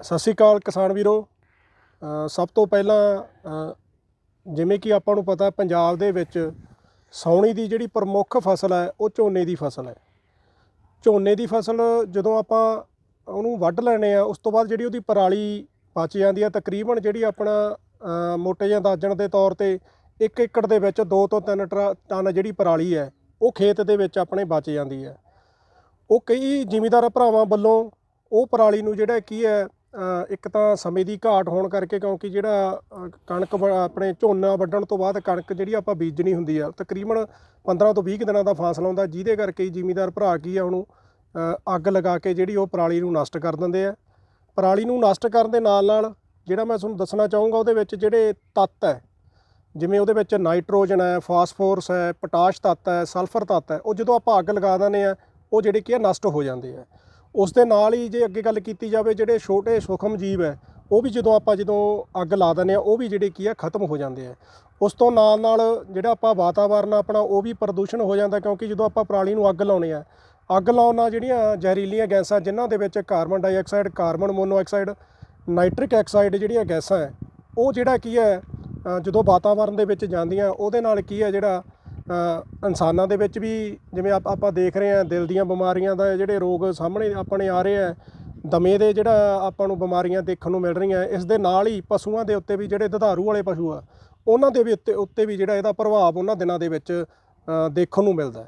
ਸਤਿ ਸ਼੍ਰੀ ਅਕਾਲ ਕਿਸਾਨ ਵੀਰੋ। ਸਭ ਤੋਂ ਪਹਿਲਾਂ ਜਿਵੇਂ ਕਿ ਆਪਾਂ ਨੂੰ ਪਤਾ, ਪੰਜਾਬ ਦੇ ਵਿੱਚ ਸਾਉਣੀ ਦੀ ਜਿਹੜੀ ਪ੍ਰਮੁੱਖ ਫਸਲ ਹੈ, ਉਹ ਝੋਨੇ ਦੀ ਫਸਲ ਹੈ। ਝੋਨੇ ਦੀ ਫਸਲ ਜਦੋਂ ਆਪਾਂ ਉਹਨੂੰ ਵੱਢ ਲੈਣੇ ਆ ਉਸ ਤੋਂ ਬਾਅਦ ਜਿਹੜੀ ਉਹਦੀ ਪਰਾਲੀ ਬਚ ਜਾਂਦੀ ਹੈ, ਤਕਰੀਬਨ ਜਿਹੜੀ ਆਪਣਾ ਮੋਟੇ ਜਿਹੇ ਅੰਦਾਜ਼ਣ ਦੇ ਤੌਰ ਤੇ 1 ਏਕੜ ਦੇ ਵਿੱਚ 2 ਤੋਂ 3 ਟਨ ਜਿਹੜੀ ਪਰਾਲੀ ਹੈ, ਉਹ ਖੇਤ ਦੇ ਵਿੱਚ ਆਪਣੇ ਬਚ ਜਾਂਦੀ ਹੈ। ਉਹ ਕਈ ਜ਼ਿਮੀਂਦਾਰ ਭਰਾਵਾਂ ਵੱਲੋਂ ਉਹ ਪਰਾਲੀ ਨੂੰ ਜਿਹੜਾ ਕੀ ਹੈ ਇੱਕ ਤਾਂ ਸਮੇਂ ਦੀ ਘਾਟ ਹੋਣ ਕਰਕੇ ਕਿਉਂਕਿ ਜਿਹੜਾ ਕਣਕ ਵ- ਆਪਣੇ ਝੋਨਾ ਵੱਢਣ ਤੋਂ ਬਾਅਦ ਕਣਕ ਜਿਹੜੀ ਆਪਾਂ ਬੀਜਣੀ ਹੁੰਦੀ ਆ, ਤਕਰੀਬਨ 15 ਤੋਂ 20 ਕੁ ਦਿਨਾਂ ਦਾ ਫਾਸਲਾ ਹੁੰਦਾ, ਜਿਹਦੇ ਕਰਕੇ ਜ਼ਿਮੀਦਾਰ ਭਰਾ ਕੀ ਆ, ਉਹਨੂੰ ਅੱਗ ਲਗਾ ਕੇ ਜਿਹੜੀ ਉਹ ਪਰਾਲੀ ਨੂੰ ਨਸ਼ਟ ਕਰ ਦਿੰਦੇ ਆ। ਪਰਾਲੀ ਨੂੰ ਨਸ਼ਟ ਕਰਨ ਦੇ ਨਾਲ ਨਾਲ ਜਿਹੜਾ ਮੈਂ ਤੁਹਾਨੂੰ ਦੱਸਣਾ ਚਾਹੂੰਗਾ, ਉਹਦੇ ਵਿੱਚ ਜਿਹੜੇ ਤੱਤ ਹੈ, ਜਿਵੇਂ ਉਹਦੇ ਵਿੱਚ ਨਾਈਟ੍ਰੋਜਨ ਹੈ, ਫਾਸਫੋਰਸ ਹੈ, ਪੋਟਾਸ਼ ਤੱਤ ਹੈ, ਸਲਫਰ ਤੱਤ ਹੈ, ਉਹ ਜਦੋਂ ਆਪਾਂ ਅੱਗ ਲਗਾ ਦਿੰਦੇ ਆ, ਉਹ ਜਿਹੜੇ ਕੀ ਆ, ਨਸ਼ਟ ਹੋ ਜਾਂਦੇ ਆ। ਉਸ ਦੇ ਨਾਲ ਹੀ ਜੇ ਅੱਗੇ ਗੱਲ ਕੀਤੀ ਜਾਵੇ, ਜਿਹੜੇ ਛੋਟੇ ਸੂਖਮ ਜੀਵ ਹੈ, ਉਹ ਵੀ ਜਦੋਂ ਆਪਾਂ ਜਦੋਂ ਅੱਗ ਲਾ ਦਿੰਦੇ ਆ ਉਹ ਵੀ ਜਿਹੜੇ ਕੀ ਆ ਖਤਮ ਹੋ ਜਾਂਦੇ ਆ ਉਸ ਤੋਂ ਨਾਲ ਨਾਲ ਜਿਹੜਾ ਆਪਾਂ ਵਾਤਾਵਰਨ ਆਪਣਾ, ਉਹ ਵੀ ਪ੍ਰਦੂਸ਼ਣ ਹੋ ਜਾਂਦਾ ਕਿਉਂਕਿ ਜਦੋਂ ਆਪਾਂ ਪਰਾਲੀ ਨੂੰ ਅੱਗ ਲਾਉਣੇ ਆ ਅੱਗ ਲਾਉਣ ਨਾਲ ਜਿਹੜੀਆਂ ਜ਼ਹਿਰੀਲੀਆਂ ਗੈਸਾਂ, ਜਿਨ੍ਹਾਂ ਦੇ ਵਿੱਚ carbon dioxide, carbon monoxide, nitric oxide ਜਿਹੜੀਆਂ ਗੈਸਾਂ ਹੈ, ਉਹ ਜਿਹੜਾ ਕੀ ਹੈ ਜਦੋਂ ਵਾਤਾਵਰਨ ਦੇ ਵਿੱਚ ਜਾਂਦੀਆਂ, ਉਹਦੇ ਨਾਲ ਕੀ ਹੈ ਜਿਹੜਾ ਇਨਸਾਨਾਂ ਦੇ ਵਿੱਚ ਵੀ ਜਿਵੇਂ ਆਪ- ਆਪਾਂ ਦੇਖ ਰਹੇ ਹਾਂ ਦਿਲ ਦੀਆਂ ਬਿਮਾਰੀਆਂ ਦਾ ਜਿਹੜੇ ਰੋਗ ਸਾਹਮਣੇ ਆਪਣੇ ਆ ਰਹੇ ਆ, ਦਮੇ ਦੇ ਜਿਹੜਾ ਆਪਾਂ ਨੂੰ ਬਿਮਾਰੀਆਂ ਦੇਖਣ ਨੂੰ ਮਿਲ ਰਹੀਆਂ, ਇਸ ਦੇ ਨਾਲ ਹੀ ਪਸ਼ੂਆਂ ਦੇ ਉੱਤੇ ਵੀ ਜਿਹੜੇ ਦੁਧਾਰੂ ਵਾਲੇ ਪਸ਼ੂ ਆ, ਉਹਨਾਂ ਦੇ ਵੀ ਉੱਤੇ ਉੱਤੇ ਵੀ ਜਿਹੜਾ ਇਹਦਾ ਪ੍ਰਭਾਵ ਉਹਨਾਂ ਦਿਨਾਂ ਦੇ ਵਿੱਚ ਦੇਖਣ ਨੂੰ ਮਿਲਦਾ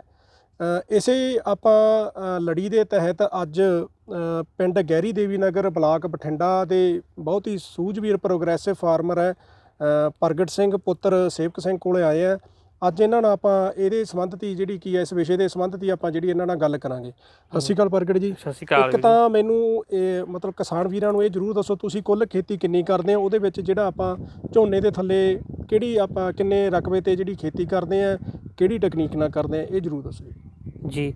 ਇਸੇ ਆਪਾਂ ਲੜੀ ਦੇ ਤਹਿਤ ਅੱਜ ਪਿੰਡ ਗਹਿਰੀ ਦੇਵੀ ਨਗਰ ਬਲਾਕ ਬਠਿੰਡਾ ਦੇ ਬਹੁਤ ਹੀ ਸੂਝਵੀਰ ਪ੍ਰੋਗਰੈਸਿਵ ਫਾਰਮਰ ਹੈ ਪ੍ਰਗਟ ਸਿੰਘ ਪੁੱਤਰ ਸੇਵਕ ਸਿੰਘ ਕੋਲੇ ਆਏ ਆ। ਅੱਜ ਇਹਨਾਂ ਨਾਲ ਆਪਾਂ ਇਹਦੇ ਸੰਬੰਧਤੀ ਜਿਹੜੀ ਕੀ ਹੈ ਇਸ ਵਿਸ਼ੇ ਦੇ ਸੰਬੰਧਤੀ ਆਪਾਂ ਜਿਹੜੀ ਇਹਨਾਂ ਨਾਲ ਗੱਲ ਕਰਾਂਗੇ। ਸਤਿ ਸ਼੍ਰੀ ਅਕਾਲ ਪ੍ਰਗਟ ਜੀ। ਸਤਿ ਸ਼੍ਰੀ ਅਕਾਲ ਇੱਕ ਤਾਂ ਮੈਨੂੰ ਇਹ ਮਤਲਬ ਕਿਸਾਨ ਵੀਰਾਂ ਨੂੰ ਇਹ ਜਰੂਰ ਦੱਸੋ ਤੁਸੀਂ ਕੁੱਲ ਖੇਤੀ ਕਿੰਨੀ ਕਰਦੇ ਹੋ? ਉਹਦੇ ਵਿੱਚ ਜਿਹੜਾ ਆਪਾਂ ਝੋਨੇ ਦੇ ਥੱਲੇ ਕਿਹੜੀ ਆਪਾਂ ਕਿੰਨੇ ਰਕਬੇ ਤੇ ਜਿਹੜੀ ਖੇਤੀ ਕਰਦੇ ਆ ਕਿਹੜੀ ਟੈਕਨੀਕ ਨਾਲ ਕਰਦੇ ਆ ਇਹ ਜਰੂਰ ਦੱਸੋ ਜੀ।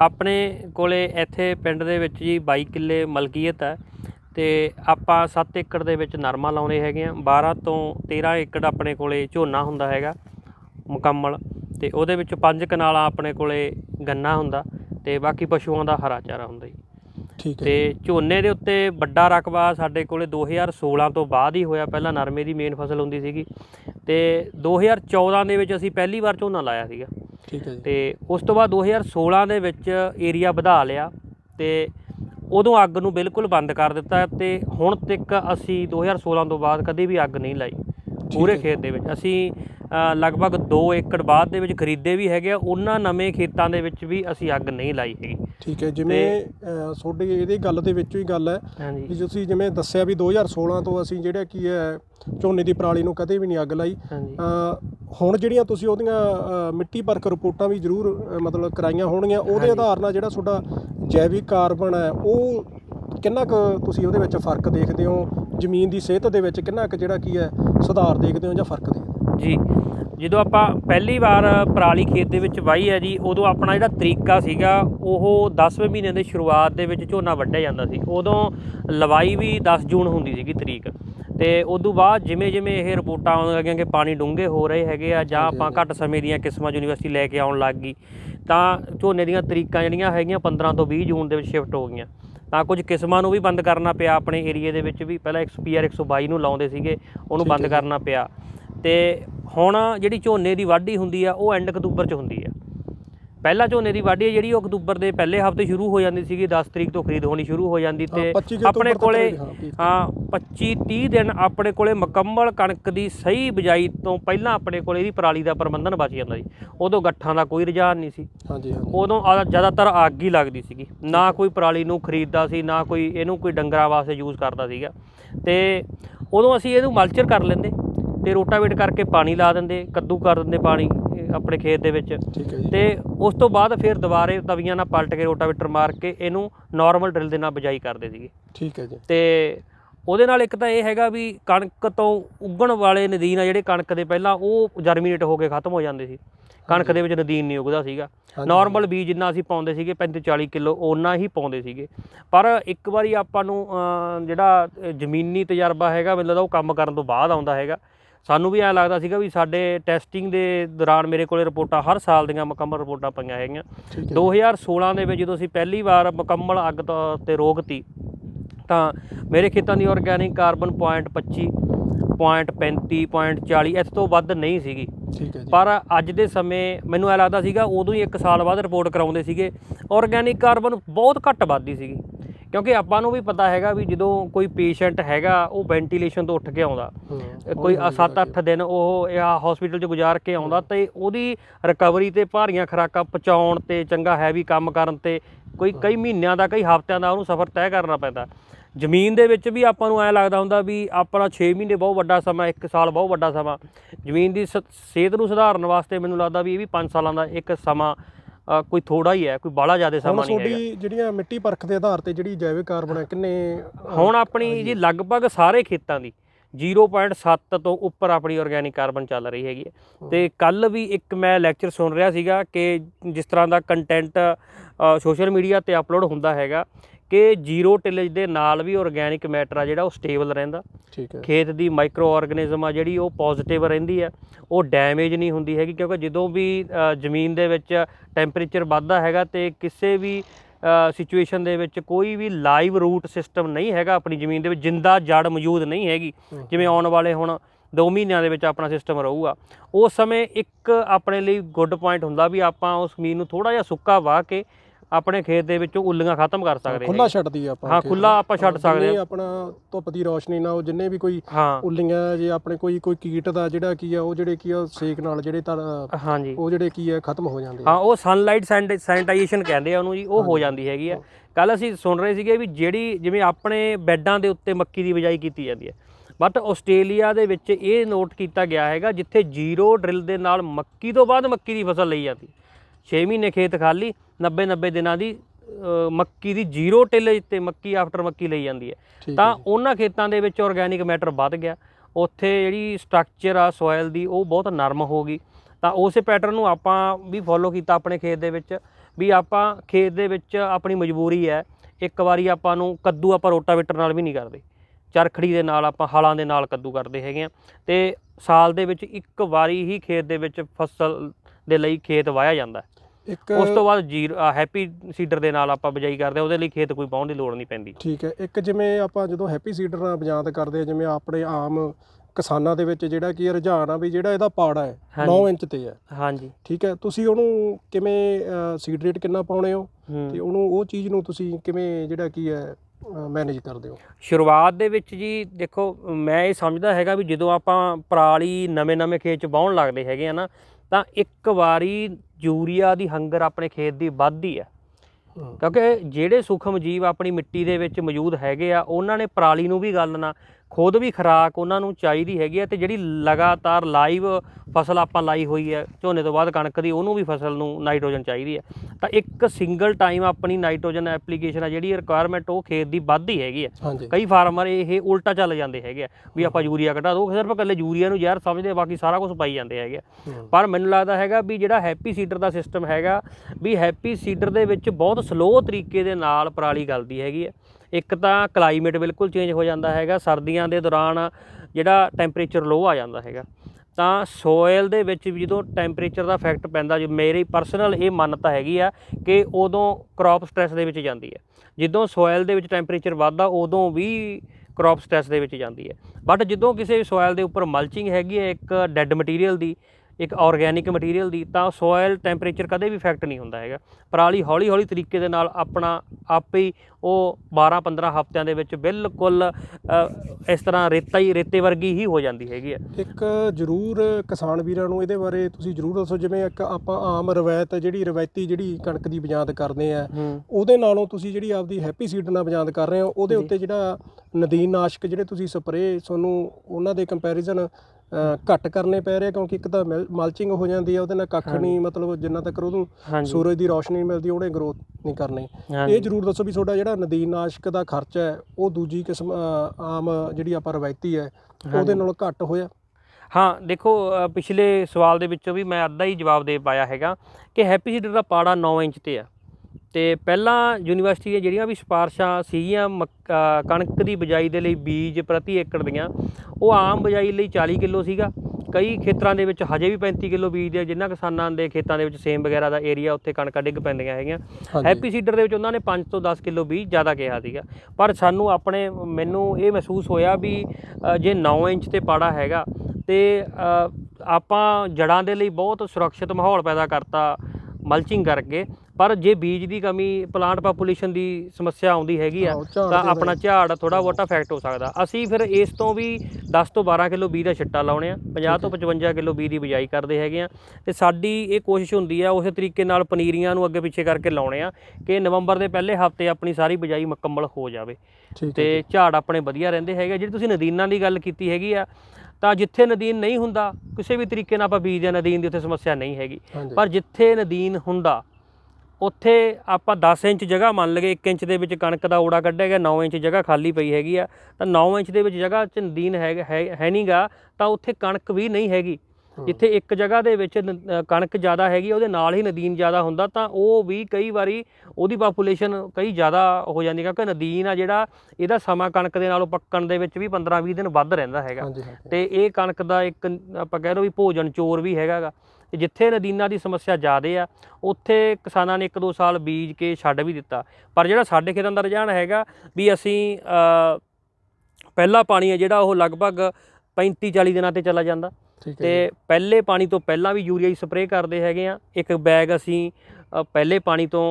ਆਪਣੇ ਕੋਲੇ ਇੱਥੇ ਪਿੰਡ ਦੇ ਵਿੱਚ ਜੀ 22 ਕਿੱਲੇ ਮਲਕੀਅਤ ਹੈ ਤੇ ਆਪਾਂ 7 ਏਕੜ ਦੇ ਵਿੱਚ ਨਰਮਾ ਲਾਉਣੇ ਹੈਗੇ ਆ। 12 ਤੋਂ 13 ਏਕੜ ਆਪਣੇ ਕੋਲੇ ਝੋਨਾ ਹੁੰਦਾ ਹੈਗਾ। ਮੁਕੰਮਲ ਤੇ ਉਹਦੇ ਵਿੱਚ 5 ਕਨਾਲਾਂ ਆਪਣੇ ਕੋਲੇ ਗੰਨਾ ਹੁੰਦਾ ਤੇ ਬਾਕੀ ਪਸ਼ੂਆਂ ਦਾ ਹਰਾ ਚਾਰਾ ਹੁੰਦਾ ਜੀ। ਠੀਕ ਹੈ ਤੇ ਝੋਨੇ ਦੇ ਉੱਤੇ ਵੱਡਾ ਰਕਬਾ ਸਾਡੇ ਕੋਲੇ 2016 ਤੋਂ ਬਾਅਦ ਹੀ ਹੋਇਆ ਪਹਿਲਾਂ ਨਰਮੇ ਦੀ ਮੇਨ ਫਸਲ ਹੁੰਦੀ ਸੀਗੀ। ਤੇ 2014 ਦੇ ਵਿੱਚ ਅਸੀਂ ਪਹਿਲੀ ਵਾਰ ਝੋਨਾ ਲਾਇਆ ਸੀਗਾ। ਠੀਕ ਹੈ ਜੀ। ਤੇ ਉਸ ਤੋਂ ਬਾਅਦ 2016 ਦੇ ਵਿੱਚ ਏਰੀਆ ਵਧਾ ਲਿਆ ਤੇ ਉਦੋਂ ਅੱਗ ਨੂੰ ਬਿਲਕੁਲ ਬੰਦ ਕਰ ਦਿੱਤਾ ਤੇ ਹੁਣ ਤੱਕ ਅਸੀਂ 2016 ਤੋਂ ਬਾਅਦ ਕਦੇ ਵੀ ਅੱਗ ਨਹੀਂ ਲਾਈ ਪੂਰੇ। ਖੇਤ ਦੇ ਵਿੱਚ। ਅਸੀਂ ਲਗਭਗ 2 ਏਕੜ ਬਾਅਦ ਦੇ ਵਿੱਚ ਖਰੀਦੇ ਵੀ ਹੈਗੇ ਆ ਉਹਨਾਂ ਨਵੇਂ ਖੇਤਾਂ ਦੇ ਵਿੱਚ ਵੀ ਅਸੀਂ ਅੱਗ ਨਹੀਂ ਲਾਈ ਹੈਗੀ। ਠੀਕ ਹੈ ਜਿਵੇਂ ਤੁਹਾਡੀ ਇਹਦੀ ਗੱਲ ਦੇ ਵਿੱਚੋਂ ਹੀ ਗੱਲ ਹੈ ਕਿ ਤੁਸੀਂ ਜਿਵੇਂ ਦੱਸਿਆ ਵੀ 2016 ਤੋਂ ਅਸੀਂ ਜਿਹੜਾ ਕੀ ਹੈ ਝੋਨੇ ਦੀ ਪਰਾਲੀ ਨੂੰ ਕਦੇ ਵੀ ਨਹੀਂ ਅੱਗ ਲਾਈ। ਹੁਣ ਜਿਹੜੀਆਂ ਤੁਸੀਂ ਉਹਦੀਆਂ ਮਿੱਟੀ ਪਰਖ ਰਿਪੋਰਟਾਂ ਵੀ ਜ਼ਰੂਰ ਮਤਲਬ ਕਰਾਈਆਂ ਹੋਣਗੀਆਂ ਉਹਦੇ। ਆਧਾਰ ਨਾਲ ਜਿਹੜਾ ਤੁਹਾਡਾ ਜੈਵਿਕ ਕਾਰਬਨ ਹੈ ਉਹ ਕਿੰਨਾ ਕੁ ਤੁਸੀਂ ਉਹਦੇ ਵਿੱਚ ਫ਼ਰਕ ਦੇਖਦੇ ਹੋ? ਜ਼ਮੀਨ ਦੀ ਸਿਹਤ ਦੇ ਵਿੱਚ ਕਿੰਨਾ ਕੁ ਜਿਹੜਾ ਕੀ ਹੈ ਸੁਧਾਰ ਦੇਖਦੇ ਹੋ ਜਾਂ ਫ਼ਰਕ ਜੀ। ਜਦੋਂ ਆਪਾਂ ਪਹਿਲੀ ਵਾਰ ਪਰਾਲੀ ਖੇਤ ਦੇ ਵਿੱਚ ਵਾਹੀ ਹੈ ਜੀ ਉਦੋਂ ਆਪਣਾ ਜਿਹੜਾ ਤਰੀਕਾ ਸੀਗਾ ਉਹ 10ਵੇਂ ਮਹੀਨੇ ਦੇ ਸ਼ੁਰੂਆਤ ਦੇ ਵਿੱਚ ਝੋਨਾ ਵੱਢਿਆ ਜਾਂਦਾ ਸੀ। ਉਦੋਂ ਲਵਾਈ ਵੀ 10 ਜੂਨ ਹੁੰਦੀ ਸੀਗੀ ਤਰੀਕ। ਤੇ ਉਦੋਂ ਬਾਅਦ ਜਿਵੇਂ ਜਿਵੇਂ ਇਹ ਰਿਪੋਰਟਾਂ ਆਉਣ ਲੱਗੀਆਂ ਕਿ ਪਾਣੀ ਡੂੰਘੇ ਹੋ ਰਹੇ ਹੈਗੇ ਆ ਜਾਂ ਆਪਾਂ ਘੱਟ ਸਮੇਂ ਦੀਆਂ ਕਿਸਮਾਂ ਯੂਨੀਵਰਸਿਟੀ ਲੈ ਕੇ ਆਉਣ ਲੱਗ ਗਈ ਤਾਂ ਝੋਨੇ ਦੀਆਂ ਤਰੀਕਾਂ ਜਿਹੜੀਆਂ ਹੈਗੀਆਂ 15 ਤੋਂ 20 ਜੂਨ ਦੇ ਵਿੱਚ ਸ਼ਿਫਟ ਹੋ ਗਈਆਂ। ਤਾਂ ਕੁਝ ਕਿਸਮਾਂ ਨੂੰ ਵੀ ਬੰਦ ਕਰਨਾ ਪਿਆ ਆਪਣੇ ਏਰੀਏ ਦੇ ਵਿੱਚ ਵੀ ਪਹਿਲਾਂ ਐਕਸਪੀਆਰ 122 ਨੂੰ ਲਾਉਂਦੇ ਸੀਗੇ ਉਹਨੂੰ ਬੰਦ। ਕਰਨਾ ਪਿਆ। ਤੇ ਹੁਣ ਜਿਹੜੀ ਝੋਨੇ ਦੀ ਵਾਢੀ ਹੁੰਦੀ ਆ ਉਹ ਐਂਡ ਅਕਤੂਬਰ ਚ ਹੁੰਦੀ ਆ। ਪਹਿਲਾਂ ਝੋਨੇ ਦੀ ਵਾਢੀ ਜਿਹੜੀ ਉਹ ਅਕਤੂਬਰ ਦੇ ਪਹਿਲੇ ਹਫ਼ਤੇ ਸ਼ੁਰੂ ਹੋ ਜਾਂਦੀ ਸੀਗੀ 10 ਤਰੀਕ ਤੋਂ ਖਰੀਦ ਹੋਣੀ ਸ਼ੁਰੂ ਹੋ ਜਾਂਦੀ ਤੇ 25 ਕੁ ਆਪਣੇ ਕੋਲੇ ਹਾਂ, ਵੀਹ ਹਾਂ 25 30 ਦਿਨ ਆਪਣੇ ਕੋਲੇ ਮੁਕੰਮਲ ਕਣਕ ਦੀ ਸਹੀ ਬਿਜਾਈ ਤੋਂ ਪਹਿਲਾਂ ਆਪਣੇ ਕੋਲੇ ਇਹਦੀ ਪਰਾਲੀ ਦਾ ਪ੍ਰਬੰਧਨ ਬਚ ਜਾਂਦਾ ਸੀ। ਉਦੋਂ ਗੱਠਾਂ ਦਾ ਕੋਈ ਰੁਝਾਨ ਨਹੀਂ ਸੀ। ਹਾਂਜੀ ਹਾਂਜੀ। ਉਦੋਂ ਆ- ਜ਼ਿਆਦਾਤਰ ਅੱਗ ਹੀ ਲੱਗਦੀ ਸੀਗੀ। ਨਾ ਕੋਈ ਪਰਾਲੀ ਨੂੰ ਖਰੀਦਦਾ ਸੀ ਨਾ ਕੋਈ ਇਹਨੂੰ ਕੋਈ ਡੰਗਰਾਂ ਵਾਸਤੇ ਯੂਜ਼ ਕਰਦਾ ਸੀਗਾ। ਤੇ ਉਦੋਂ ਅਸੀਂ ਇਹਨੂੰ ਮਲਚਰ ਕਰ ਲੈਂਦੇ। ਤੇ ਰੋਟਾਵੇਟ ਕਰਕੇ ਪਾਣੀ ਲਾ ਦਿੰਦੇ ਕੱਦੂ ਕਰ ਦਿੰਦੇ ਪਾਣੀ ਆਪਣੇ ਖੇਤ ਦੇ ਵਿੱਚ। ਠੀਕ ਹੈ ਜੀ। ਤੇ ਉਸ ਤੋਂ ਬਾਅਦ ਫਿਰ ਦੁਬਾਰੇ ਤਵੀਆਂ ਨਾਲ ਪਲਟ ਕੇ ਰੋਟਾਵੇਟਰ ਮਾਰ ਕੇ ਇਹਨੂੰ ਨਾਰਮਲ ਡਰਿਲ ਦੇ ਨਾਲ ਬਿਜਾਈ ਕਰਦੇ ਸੀਗੇ। ਠੀਕ ਹੈ ਜੀ। ਤੇ ਉਹਦੇ ਨਾਲ ਇੱਕ ਤਾਂ ਇਹ ਹੈਗਾ ਵੀ ਕਣਕ ਤੋਂ ਉੱਗਣ ਵਾਲੇ ਨਦੀਨ ਆ ਜਿਹੜੇ ਕਣਕ ਦੇ ਪਹਿਲਾਂ ਉਹ ਜਰਮੀਨੇਟ ਹੋ ਕੇ ਖਤਮ ਹੋ ਜਾਂਦੇ ਸੀ। ਕਣਕ ਦੇ ਵਿੱਚ ਨਦੀਨ ਨਹੀਂ ਉਗਦਾ ਸੀਗਾ। ਨਾਰਮਲ ਬੀਜ ਜਿੰਨਾ ਅਸੀਂ ਪਾਉਂਦੇ ਸੀਗੇ 35 40 ਕਿਲੋ ਓਨਾ ਹੀ ਪਾਉਂਦੇ ਸੀਗੇ। ਪਰ ਇੱਕ ਵਾਰੀ ਆਪਾਂ ਨੂੰ ਜਿਹੜਾ ਜ਼ਮੀਨੀ ਤਜਰਬਾ ਹੈਗਾ ਮੈਨੂੰ ਲੱਗਦਾ ਉਹ ਕੰਮ ਕਰਨ ਤੋਂ ਬਾਅਦ ਆਉਂਦਾ ਹੈਗਾ। ਸਾਨੂੰ ਵੀ ਐਂ ਲੱਗਦਾ ਸੀਗਾ ਵੀ ਸਾਡੇ ਟੈਸਟਿੰਗ ਦੇ ਦੌਰਾਨ ਮੇਰੇ ਕੋਲੇ ਰਿਪੋਰਟਾਂ ਹਰ ਸਾਲ ਦੀਆਂ ਮੁਕੰਮਲ ਰਿਪੋਰਟਾਂ ਪਈਆਂ ਹੈਗੀਆਂ। ਠੀਕ ਹੈ 2016 ਦੇ ਵਿੱਚ ਜਦੋਂ ਅਸੀਂ ਪਹਿਲੀ ਵਾਰ ਮੁਕੰਮਲ ਅੱਗ ਤੋਂ ਤੇ ਰੋਕਤੀ ਤਾਂ ਮੇਰੇ ਖੇਤਾਂ ਦੀ ਆਰਗੈਨਿਕ ਕਾਰਬਨ 0.25 0.35 0.40 ਇਸ ਤੋਂ ਵੱਧ ਨਹੀਂ ਸੀਗੀ। ਠੀਕ ਹੈ ਜੀ। ਪਰ ਅੱਜ ਦੇ ਸਮੇਂ ਮੈਨੂੰ ਐ ਲੱਗਦਾ ਸੀਗਾ ਉਦੋਂ ਹੀ 1 ਸਾਲ ਬਾਅਦ ਰਿਪੋਰਟ ਕਰਾਉਂਦੇ ਸੀਗੇ ਆਰਗੈਨਿਕ ਕਾਰਬਨ ਬਹੁਤ ਘੱਟ ਵੱਧਦੀ ਸੀਗੀ। ਕਿਉਂਕਿ ਆਪਾਂ ਨੂੰ ਵੀ ਪਤਾ ਹੈਗਾ ਵੀ ਜਦੋਂ ਕੋਈ ਪੇਸ਼ੈਂਟ ਹੈਗਾ ਉਹ ਵੈਂਟੀਲੇਸ਼ਨ ਤੋਂ ਉੱਠ ਕੇ ਆਉਂਦਾ। ਕੋਈ ਹੌਲੀ ਹੌਲੀ 7-8 ਦਿਨ ਉਹ ਹਸਪੀਟਲ 'ਚ ਗੁਜ਼ਾਰ ਕੇ ਆਉਂਦਾ ਤੇ ਉਹਦੀ ਰਿਕਵਰੀ ਤੇ ਭਾਰੀਆਂ ਖੁਰਾਕਾਂ ਪਚਾਉਣ ਤੇ ਚੰਗਾ ਹੈਵੀ ਕੰਮ ਕਰਨ ਤੇ ਕੋਈ ਕਈ ਮਹੀਨਿਆਂ ਦਾ ਕਈ ਹਫ਼ਤਿਆਂ ਦਾ ਉਹਨੂੰ ਸਫ਼ਰ ਤੈਅ ਕਰਨਾ ਪੈਂਦਾ। ਜ਼ਮੀਨ ਦੇ ਵਿੱਚ ਵੀ ਆਪਾਂ ਨੂੰ ਐ ਲੱਗਦਾ ਹੁੰਦਾ ਵੀ ਆਪਣਾ 6 ਮਹੀਨੇ ਬਹੁਤ ਵੱਡਾ ਸਮਾਂ 1 ਸਾਲ ਬਹੁਤ ਵੱਡਾ ਸਮਾਂ। ਜ਼ਮੀਨ ਦੀ ਸਿਹਤ ਨੂੰ ਸੁਧਾਰਨ ਵਾਸਤੇ ਮੈਨੂੰ ਲੱਗਦਾ ਵੀ ਇਹ ਵੀ 5 ਸਾਲਾਂ ਦਾ ਇੱਕ ਸਮਾਂ ਕੋਈ ਥੋੜਾ ਹੀ ਹੈ ਕੋਈ ਬਾਹਲਾ ਜ਼ਿਆਦਾ ਸਮਾਂ ਨਹੀਂ ਹੈਗਾ। ਤੁਹਾਡੀ ਜਿਹੜੀਆਂ ਮਿੱਟੀ ਪਰਖ ਦੇ ਆਧਾਰ ਤੇ ਜਿਹੜੀ ਜੈਵਿਕ ਕਾਰਬਨ ਹੈ ਕਿੰਨੇ ਹੁਣ ਆਪਣੀ ਜੀ ਲਗਭਗ ਸਾਰੇ ਖੇਤਾਂ ਦੀ 0.7 ਤੋਂ ਉੱਪਰ ਆਪਣੀ ਆਰਗੈਨਿਕ ਕਾਰਬਨ ਚੱਲ ਰਹੀ ਹੈਗੀ ਤੇ ਕੱਲ ਵੀ ਇੱਕ ਮੈਂ ਲੈਕਚਰ ਸੁਣ ਰਿਹਾ ਸੀਗਾ ਕਿ ਜਿਸ ਤਰ੍ਹਾਂ ਦਾ ਕੰਟੈਂਟ ਸੋਸ਼ਲ ਮੀਡੀਆ ਤੇ ਅਪਲੋਡ ਹੁੰਦਾ ਹੈਗਾ ਕਿ ਜ਼ੀਰੋ ਟਿਲੇਜ ਦੇ ਨਾਲ ਵੀ ਆਰਗੈਨਿਕ ਮੈਟਰ ਆ ਜਿਹੜਾ ਉਹ ਸਟੇਬਲ ਰਹਿੰਦਾ। ਠੀਕ ਹੈ। ਖੇਤ ਦੀ ਮਾਈਕਰੋ ਆਰਗੇਨਿਜ਼ਮ ਆ ਜਿਹੜੀ ਉਹ ਪੋਜ਼ਿਟਿਵ ਰਹਿੰਦੀ ਹੈ ਉਹ ਡੈਮੇਜ ਨਹੀਂ ਹੁੰਦੀ ਹੈਗੀ ਕਿਉਂਕਿ ਜਦੋਂ ਵੀ ਜ਼ਮੀਨ ਦੇ ਵਿੱਚ ਟੈਂਪਰੇਚਰ ਵੱਧਦਾ ਹੈਗਾ ਤੇ ਕਿਸੇ ਵੀ ਸਿਚੁਏਸ਼ਨ ਦੇ ਵਿੱਚ ਕੋਈ ਵੀ ਲਾਈਵ ਰੂਟ ਸਿਸਟਮ ਨਹੀਂ ਹੈਗਾ ਆਪਣੀ ਜ਼ਮੀਨ ਦੇ ਵਿੱਚ ਜਿੰਦਾ ਜੜ ਮੌਜੂਦ ਨਹੀਂ ਹੈਗੀ। ਜਿਵੇਂ ਆਉਣ ਵਾਲੇ ਹੁਣ 2 ਮਹੀਨਿਆਂ ਦੇ ਵਿੱਚ ਆਪਣਾ ਸਿਸਟਮ ਰਹੂਗਾ। ਉਸ ਸਮੇਂ ਇੱਕ ਆਪਣੇ ਲਈ ਗੁੱਡ ਪੁਆਇੰਟ ਹੁੰਦਾ ਵੀ ਆਪਾਂ ਉਸ ਜ਼ਮੀਨ ਨੂੰ ਥੋੜਾ ਜਿਹਾ ਸੁੱਕਾ ਵਾਹ ਕੇ ਆਪਣੇ ਖੇਤ ਦੇ ਵਿੱਚੋਂ ਉੱਲੀਆਂ ਖਤਮ ਕਰ ਸਕਦੇ ਖੁੱਲਾ ਛੱਡਦੀ ਆਪਾਂ ਹਾਂ, ਖੁੱਲਾ। ਆਪਾਂ ਛੱਡ ਸਕਦੇ ਹਾਂ। ਆਪਣਾ ਧੁੱਪ ਦੀ ਰੋਸ਼ਨੀ ਨਾਲ ਉਹ ਜਿੰਨੇ ਵੀ ਕੋਈ ਉੱਲੀਆਂ ਜੇ ਆਪਣੇ ਕੋਈ ਕੋਈ ਕੀਟ ਦਾ ਜਿਹੜਾ ਕੀ ਆ ਉਹ ਜਿਹੜੇ ਕੀ ਆ ਸੇਕ ਨਾਲ ਜਿਹੜੇ ਤਾਂ ਹਾਂਜੀ। ਉਹ ਜਿਹੜੇ ਕੀ ਆ ਖਤਮ ਹੋ ਜਾਂਦੇ ਹਾਂ ਉਹ ਸਨਲਾਈਟ ਸੈਨੀਟਾਈਜੇਸ਼ਨ ਕਹਿੰਦੇ ਆ ਉਹਨੂੰ ਜੀ ਉਹ ਹੋ ਜਾਂਦੀ ਹੈਗੀ ਆ। ਕੱਲ ਅਸੀਂ ਸੁਣ ਰਹੇ ਸੀਗੇ ਵੀ ਜਿਹੜੀ ਜਿਵੇਂ ਆਪਣੇ ਬੈੱਡਾਂ ਦੇ ਉੱਤੇ ਮੱਕੀ ਦੀ ਬਿਜਾਈ ਕੀਤੀ ਜਾਂਦੀ ਹੈ। ਬਟ ਆਸਟ੍ਰੇਲੀਆ ਦੇ ਵਿੱਚ ਇਹ ਨੋਟ ਕੀਤਾ ਗਿਆ ਹੈਗਾ ਜਿੱਥੇ ਜ਼ੀਰੋ ਡਰਿਲ ਦੇ ਨਾਲ ਮੱਕੀ ਤੋਂ ਬਾਅਦ ਮੱਕੀ ਦੀ ਫਸਲ ਲਈ ਜਾਂਦੀ। 6 ਮਹੀਨੇ ਖੇਤ ਖਾਲੀ 90 90 ਦਿਨਾਂ ਦੀ ਮੱਕੀ ਦੀ ਜ਼ੀਰੋ ਟਿਲੇਜ ਤੇ ਮੱਕੀ ਆਫਟਰ ਮੱਕੀ ਲਈ ਜਾਂਦੀ ਹੈ। ਤਾਂ। ਉਹਨਾਂ ਖੇਤਾਂ ਦੇ ਵਿੱਚ ਆਰਗੈਨਿਕ ਮੈਟਰ ਵੱਧ ਗਿਆ। ਉੱਥੇ ਜਿਹੜੀ ਸਟਰਕਚਰ ਆ ਸੋਇਲ ਦੀ ਉਹ ਬਹੁਤ ਨਰਮ ਹੋ ਗਈ। ਤਾਂ ਉਸੇ ਪੈਟਰਨ ਨੂੰ ਆਪਾਂ ਵੀ ਫੋਲੋ ਕੀਤਾ ਆਪਣੇ ਖੇਤ ਦੇ ਵਿੱਚ ਵੀ ਆਪਾਂ ਖੇਤ ਦੇ ਵਿੱਚ ਆਪਣੀ ਮਜਬੂਰੀ ਹੈ ਇੱਕ ਵਾਰੀ ਆਪਾਂ ਨੂੰ ਕੱਦੂ ਆਪਾਂ ਰੋਟਾਵੇਟਰ ਨਾਲ ਵੀ ਨਹੀਂ ਕਰਦੇ। ਚਰਖੜੀ ਦੇ ਨਾਲ ਆਪਾਂ ਹਲਾਂ ਦੇ ਨਾਲ ਕੱਦੂ ਕਰਦੇ ਹੈਗੇ ਆ। ਤੇ ਸਾਲ ਦੇ ਵਿੱਚ ਇੱਕ ਵਾਰੀ ਹੀ ਖੇਤ ਦੇ ਵਿੱਚ ਫਸਲ ਦੇ ਲਈ ਖੇਤ ਵਾਇਆ ਜਾਂਦਾ ਹੈ। ਇੱਕ ਉਸ ਤੋਂ ਬਾਅਦ ਜੀਰ ਹੈਪੀ ਸੀਡਰ ਦੇ ਨਾਲ ਆਪਾਂ ਬਿਜਾਈ ਕਰਦੇ ਹਾਂ, ਉਹਦੇ ਲਈ ਖੇਤ ਕੋਈ ਪਾਉਣ ਦੀ ਲੋੜ ਨਹੀਂ ਪੈਂਦੀ। ਠੀਕ ਹੈ ਇੱਕ ਜਿਵੇਂ ਆਪਾਂ ਜਦੋਂ ਹੈਪੀ ਸੀਡਰ ਨਾਲ ਬਜਾਤ ਕਰਦੇ ਆ ਜਿਵੇਂ ਆਪਣੇ ਆਮ ਕਿਸਾਨਾਂ ਦੇ ਵਿੱਚ ਜਿਹੜਾ ਕੀ ਆ ਰੁਝਾਨ ਆ ਵੀ ਜਿਹੜਾ ਇਹਦਾ ਪਾੜਾ ਹੈ ਹਾਂਜੀ। 9 ਇੰਚ ਤੇ ਹੈ। ਹਾਂਜੀ। ਠੀਕ ਹੈ ਤੁਸੀਂ ਉਹਨੂੰ ਕਿਵੇਂ ਸੀਡ ਰੇਟ ਕਿੰਨਾ ਪਾਉਣੇ ਹੋ? ਹੂੰ। ਤੇ ਉਹਨੂੰ ਉਹ ਚੀਜ਼ ਨੂੰ ਤੁਸੀਂ ਕਿਵੇਂ ਜਿਹੜਾ ਕੀ ਹੈ ਮੈਨੇਜ ਕਰਦੇ ਹੋ? ਸ਼ੁਰੂਆਤ ਦੇ ਵਿੱਚ ਜੀ ਦੇਖੋ ਮੈਂ ਇਹ ਸਮਝਦਾ ਹੈਗਾ ਵੀ ਜਦੋਂ ਆਪਾਂ ਪਰਾਲੀ ਨਵੇਂ-ਨਵੇਂ ਖੇਤ ਚ ਵਾਹੁਣ ਲੱਗਦੇ ਹੈਗੇ ਆ ਨਾ ਤਾਂ ਇੱਕ ਵਾਰੀ ਯੂਰੀਆ ਦੀ ਹੰਗਰ ਆਪਣੇ ਖੇਤ ਦੀ ਵੱਧਦੀ ਹੂੰ। ਕਿਉਂਕਿ ਜਿਹੜੇ ਸੂਖਮ ਜੀਵ ਆਪਣੀ ਮਿੱਟੀ ਦੇ ਵਿੱਚ ਮੌਜੂਦ ਹੈਗੇ ਆ ਉਹਨਾਂ ਨੇ ਪਰਾਲੀ ਨੂੰ ਵੀ ਗਲਣਾ ਖੁਦ ਵੀ ਖੁਰਾਕ ਉਹਨਾਂ ਨੂੰ ਚਾਹੀਦੀ ਹੈਗੀ ਆ ਤੇ ਜਿਹੜੀ ਲਗਾਤਾਰ ਲਾਈਵ ਫਸਲ ਆਪਾਂ ਲਾਈ ਹੋਈ ਹੈ ਝੋਨੇ ਤੋਂ ਬਾਅਦ ਕਣਕ ਦੀ ਉਹਨੂੰ ਵੀ ਫਸਲ ਨੂੰ ਨਾਈਟ੍ਰੋਜਨ ਚਾਹੀਦੀ ਹੈ ਤਾਂ ਇੱਕ ਸਿੰਗਲ ਟਾਈਮ ਆਪਣੀ ਨਾਈਟ੍ਰੋਜਨ ਐਪਲੀਕੇਸ਼ਨ ਆ ਜਿਹੜੀ ਰਿਕੁਆਇਰਮੈਂਟ ਉਹ ਖੇਤ ਦੀ ਵੱਧਦੀ ਹੈਗੀ ਹਾਂਜੀ ਕਈ ਫਾਰਮਰ ਇਹ ਉਲਟਾ ਚੱਲ ਜਾਂਦੇ ਹੈਗੇ ਆ ਵੀ ਆਪਾਂ ਯੂਰੀਆ ਘਟਾ ਦੋ ਸਿਰਫ ਇਕੱਲੇ ਯੂਰੀਆ ਨੂੰ ਜ਼ਹਿਰ ਸਮਝਦੇ ਬਾਕੀ ਸਾਰਾ ਕੁਝ ਪਾਈ ਜਾਂਦੇ ਹੈਗੇ। ਹੂੰ। ਪਰ ਮੈਨੂੰ ਲੱਗਦਾ ਹੈਗਾ ਵੀ ਜਿਹੜਾ ਹੈਪੀ ਸੀਡਰ ਦਾ ਸਿਸਟਮ ਹੈਗਾ ਵੀ ਹੈਪੀ ਸੀਡਰ ਦੇ ਵਿੱਚ ਬਹੁਤ ਸਲੋ ਤਰੀਕੇ ਦੇ ਨਾਲ ਪਰਾਲੀ ਗਲਦੀ ਹੈਗੀ ਹੈ ਇੱਕ ਤਾਂ ਕਲਾਈਮੇਟ ਬਿਲਕੁਲ ਚੇਂਜ ਹੋ ਜਾਂਦਾ ਹੈਗਾ, ਸਰਦੀਆਂ ਦੇ ਦੌਰਾਨ ਜਿਹੜਾ ਟੈਂਪਰੇਚਰ ਲੋ ਆ ਜਾਂਦਾ ਹੈਗਾ। ਤਾਂ ਸੋਇਲ ਦੇ ਵਿੱਚ ਵੀ ਜਦੋਂ ਟੈਂਪਰੇਚਰ ਦਾ ਇਫੈਕਟ ਪੈਂਦਾ, ਜੋ ਮੇਰੀ ਪਰਸਨਲ ਇਹ ਮੰਨਤਾ ਹੈਗੀ ਆ ਕਿ ਉਦੋਂ ਕ੍ਰੌਪ ਸਟ੍ਰੈਸ ਦੇ ਵਿੱਚ ਜਾਂਦੀ ਹੈ। ਜਦੋਂ ਸੋਇਲ ਦੇ ਵਿੱਚ ਟੈਂਪਰੇਚਰ ਵੱਧਦਾ, ਉਦੋਂ ਵੀ ਕ੍ਰੌਪ ਸਟ੍ਰੈਸ ਦੇ ਵਿੱਚ ਜਾਂਦੀ ਹੈ। ਬਟ ਜਦੋਂ ਕਿਸੇ ਸੋਇਲ ਦੇ ਉੱਪਰ ਮਲਚਿੰਗ ਹੈਗੀ ਹੈ, ਇੱਕ ਡੈੱਡ ਮਟੀਰੀਅਲ ਦੀ ਇੱਕ ਆਰਗੈਨਿਕ ਮਟੀਰੀਅਲ ਦੀ ਤਾਂ ਸੋਇਲ ਟੈਂਪਰੇਚਰ ਕਦੇ ਵੀ ਇਫੈਕਟ ਨਹੀਂ ਹੁੰਦਾ ਹੈਗਾ। ਪਰਾਲੀ ਹੌਲੀ ਹੌਲੀ ਤਰੀਕੇ ਦੇ ਨਾਲ ਆਪਣਾ ਆਪੇ ਹੀ ਉਹ 12-15 ਹਫ਼ਤਿਆਂ ਦੇ ਵਿੱਚ ਬਿਲਕੁਲ ਇਸ ਤਰ੍ਹਾਂ ਰੇਤਾ ਹੀ ਰੇਤੇ ਵਰਗੀ ਹੀ ਹੋ ਜਾਂਦੀ ਹੈਗੀ ਹੈ। ਇੱਕ ਜ਼ਰੂਰ ਕਿਸਾਨ ਵੀਰਾਂ ਨੂੰ ਇਹਦੇ ਬਾਰੇ ਤੁਸੀਂ ਜ਼ਰੂਰ ਦੱਸੋ ਜਿਵੇਂ ਇੱਕ ਆਪਾਂ ਆਮ ਰਵਾਇਤ ਜਿਹੜੀ ਰਵਾਇਤੀ ਜਿਹੜੀ ਕਣਕ ਦੀ ਬਜਾਤ ਕਰਦੇ ਆ ਉਹਦੇ ਨਾਲੋਂ ਤੁਸੀਂ ਜਿਹੜੀ ਆਪਦੀ ਹੈਪੀ ਸੀਡ ਨਾਲ ਬਜਾਤ ਕਰ ਰਹੇ ਹੋ ਉਹਦੇ। ਉੱਤੇ ਜਿਹੜਾ ਨਦੀਨ ਨਾਸ਼ਕ ਜਿਹੜੇ ਤੁਸੀਂ ਸਪਰੇਅ ਤੁਹਾਨੂੰ ਉਹਨਾਂ ਦੇ ਕੰਪੈਰੀਜ਼ਨ ਘੱਟ ਕਰਨੇ ਪੈ ਰਹੇ ਕਿਉਂਕਿ ਇੱਕ ਤਾਂ ਮਲਚਿੰਗ ਹੋ ਜਾਂਦੀ ਹੈ ਉਹਦੇ ਨਾਲ ਕੱਖ। ਨਹੀਂ ਮਤਲਬ ਜਿੰਨਾ ਤੱਕ ਉਹਨੂੰ ਸੂਰਜ ਦੀ ਰੋਸ਼ਨੀ ਨਹੀਂ ਮਿਲਦੀ ਉਹਨੇ ਗਰੋਥ ਨਹੀਂ ਕਰਨੀ। ਇਹ ਜ਼ਰੂਰ ਦੱਸੋ ਵੀ ਤੁਹਾਡਾ ਜਿਹੜਾ ਨਦੀਨ ਨਾਸ਼ਕ ਦਾ ਖਰਚਾ ਹੈ ਉਹ ਦੂਜੀ ਕਿਸਮ ਆਮ ਜਿਹੜੀ ਆਪਾਂ ਰਵਾਇਤੀ ਹੈ ਉਹਦੇ। ਨਾਲੋਂ ਘੱਟ ਹੋਇਆ? ਹਾਂ ਦੇਖੋ ਪਿਛਲੇ ਸਵਾਲ ਦੇ ਵਿੱਚੋਂ ਵੀ ਮੈਂ ਅੱਧਾ ਹੀ ਜਵਾਬ ਦੇ ਪਾਇਆ ਹੈਗਾ ਕਿ ਹੈਪੀ ਸੀਡਰ ਦਾ ਪਾੜਾ 9 ਇੰਚ ਤੇ ਆ। ਤੇ ਪਹਿਲਾਂ ਯੂਨੀਵਰਸਿਟੀ ਜਿਹੜੀਆਂ ਵੀ ਸਿਫਾਰਸ਼ਾਂ ਸੀਗੀਆਂ ਕਣਕ ਦੀ ਬਿਜਾਈ ਦੇ ਲਈ ਬੀਜ ਪ੍ਰਤੀ ਏਕੜ ਦੀਆਂ ਉਹ ਆਮ ਬਿਜਾਈ ਲਈ 40 ਕਿਲੋ ਸੀਗਾ। ਕਈ ਖੇਤਰਾਂ ਦੇ ਵਿੱਚ ਹਜੇ ਵੀ 35 ਕਿਲੋ ਬੀਜਦੇ ਆ ਜਿਨ੍ਹਾਂ ਕਿਸਾਨਾਂ ਦੇ ਖੇਤਾਂ ਦੇ ਵਿੱਚ ਸੇਮ ਵਗੈਰਾ ਦਾ ਏਰੀਆ ਉੱਥੇ ਕਣਕਾਂ ਡਿੱਗ ਪੈਂਦੀਆਂ ਹੈਗੀਆਂ। ਹੈਪੀ ਸੀਡਰ ਦੇ ਵਿੱਚ ਉਹਨਾਂ ਨੇ 5 ਤੋਂ 10 ਕਿਲੋ ਬੀਜ ਜ਼ਿਆਦਾ ਕਿਹਾ ਸੀਗਾ। ਪਰ ਸਾਨੂੰ ਆਪਣੇ ਮੈਨੂੰ ਇਹ ਮਹਿਸੂਸ ਹੋਇਆ ਵੀ ਜੇ 9 ਇੰਚ ਤੇ ਪਾੜਾ ਹੈਗਾ ਤੇ ਆਪਾਂ ਜੜਾਂ ਦੇ ਲਈ ਬਹੁਤ ਸੁਰੱਖਿਅਤ ਮਾਹੌਲ ਪੈਦਾ ਕਰਤਾ ਮਲਚਿੰਗ ਕਰਕੇ। ਪਰ ਜੇ ਬੀਜ ਦੀ ਕਮੀ ਪਲਾਂਟ ਪਾਪੂਲੇਸ਼ਨ ਦੀ ਸਮੱਸਿਆ ਆਉਂਦੀ ਹੈਗੀ ਆ ਤਾਂ ਆਪਣਾ ਝਾੜ ਥੋੜਾ ਬਹੁਤਾ ਇਫੈਕਟ ਹੋ ਸਕਦਾ। ਅਸੀਂ ਫਿਰ ਇਸ ਤੋਂ ਵੀ 10 ਤੋਂ 12 ਕਿਲੋ ਬੀਜ ਦਾ ਛਿੱਟਾ ਲਾਉਣੇ ਆ 50 ਤੋਂ 55 ਕਿਲੋ ਬੀਜ ਦੀ ਬਿਜਾਈ ਕਰਦੇ ਹੈਗੇ ਆ ਤੇ ਸਾਡੀ ਇਹ ਕੋਸ਼ਿਸ਼ ਹੁੰਦੀ ਆ ਉਸੇ ਤਰੀਕੇ ਨਾਲ ਪਨੀਰੀਆਂ ਨੂੰ ਅੱਗੇ ਪਿੱਛੇ ਕਰਕੇ ਲਾਉਣੇ ਆ ਕਿ ਨਵੰਬਰ ਦੇ ਪਹਿਲੇ ਹਫ਼ਤੇ ਆਪਣੀ ਸਾਰੀ ਬਿਜਾਈ ਮੁਕੰਮਲ ਹੋ ਜਾਵੇ। ਤੇ ਝਾੜ ਆਪਣੇ ਵਧੀਆ ਰਹਿੰਦੇ ਹੈਗੇ ਜਿਹੜੀ ਤੁਸੀਂ ਨਦੀਨਾਂ ਦੀ ਗੱਲ ਕੀਤੀ ਹੈਗੀ ਆ ਤਾਂ ਜਿੱਥੇ ਨਦੀਨ ਨਹੀਂ ਹੁੰਦਾ ਕਿਸੇ ਵੀ ਤਰੀਕੇ ਨਾਲ ਆਪਾਂ ਬੀਜਦੇ ਹਾਂ, ਨਦੀਨ ਦੀ ਉੱਥੇ ਸਮੱਸਿਆ ਨਹੀਂ ਹੈਗੀ। ਪਰ ਜਿੱਥੇ ਨਦੀਨ ਹੁੰਦਾ ਉੱਥੇ ਆਪਾਂ 10 ਇੰਚ ਜਗ੍ਹਾ ਮੰਨ ਲਗੇ 1 ਇੰਚ ਦੇ ਵਿੱਚ ਕਣਕ ਦਾ ਓੜਾ ਕੱਢਿਆ ਗਿਆ 9 ਇੰਚ ਜਗ੍ਹਾ ਖਾਲੀ ਪਈ ਹੈਗੀ ਆ। ਤਾਂ 9 ਇੰਚ ਦੇ ਵਿੱਚ ਜਗ੍ਹਾ ਚ ਨਦੀਨ ਹੈ ਹੈ ਨਹੀਂਗਾ ਤਾਂ ਉੱਥੇ ਕਣਕ ਵੀ ਨਹੀਂ ਹੈਗੀ। ਜਿੱਥੇ ਇੱਕ ਜਗ੍ਹਾ ਦੇ ਵਿੱਚ ਕਣਕ ਜ਼ਿਆਦਾ ਹੈਗੀ ਉਹਦੇ ਨਾਲ ਹੀ ਨਦੀਨ ਜ਼ਿਆਦਾ ਹੁੰਦਾ ਤਾਂ ਉਹ ਵੀ ਕਈ ਵਾਰੀ ਉਹਦੀ ਪਾਪੂਲੇਸ਼ਨ ਕਈ ਜ਼ਿਆਦਾ ਹੋ ਜਾਂਦੀ ਕਿਉਂਕਿ ਨਦੀਨ ਆ ਜਿਹੜਾ ਇਹਦਾ ਸਮਾਂ ਕਣਕ ਦੇ ਨਾਲੋਂ ਪੱਕਣ ਦੇ ਵਿੱਚ ਵੀ 15-20 ਦਿਨ ਵੱਧ ਰਹਿੰਦਾ ਹੈਗਾ। ਤੇ ਇਹ ਕਣਕ ਦਾ ਇੱਕ ਆਪਾਂ ਕਹਿ ਲਓ ਵੀ ਭੋਜਨ ਚੋਰ ਵੀ ਹੈਗਾਗਾ ਤੇ ਜਿੱਥੇ ਨਦੀਨਾਂ ਦੀ ਸਮੱਸਿਆ ਜ਼ਿਆਦੇ ਆ ਉੱਥੇ ਕਿਸਾਨਾਂ ਨੇ ਇੱਕ ਦੋ ਸਾਲ ਬੀਜ ਕੇ ਛੱਡ ਵੀ ਦਿੱਤਾ। ਪਰ ਜਿਹੜਾ ਸਾਡੇ ਖੇਤਾਂ ਦਾ ਰੁਝਾਨ ਹੈਗਾ ਵੀ ਅਸੀਂ ਪਹਿਲਾ ਪਾਣੀ ਹੈ ਜਿਹੜਾ ਉਹ ਲਗਭਗ 35 40 ਦਿਨਾਂ ਤੇ ਚਲਾ ਜਾਂਦਾ। ਹੈ ਤੇ ਪਹਿਲੇ ਪਾਣੀ ਤੋਂ ਪਹਿਲਾਂ ਵੀ ਯੂਰੀਆ ਦੀ ਸਪਰੇਅ ਕਰਦੇ ਹੈਗੇ ਆ। ਇੱਕ ਬੈਗ ਅਸੀਂ ਪਹਿਲੇ ਪਾਣੀ ਤੋਂ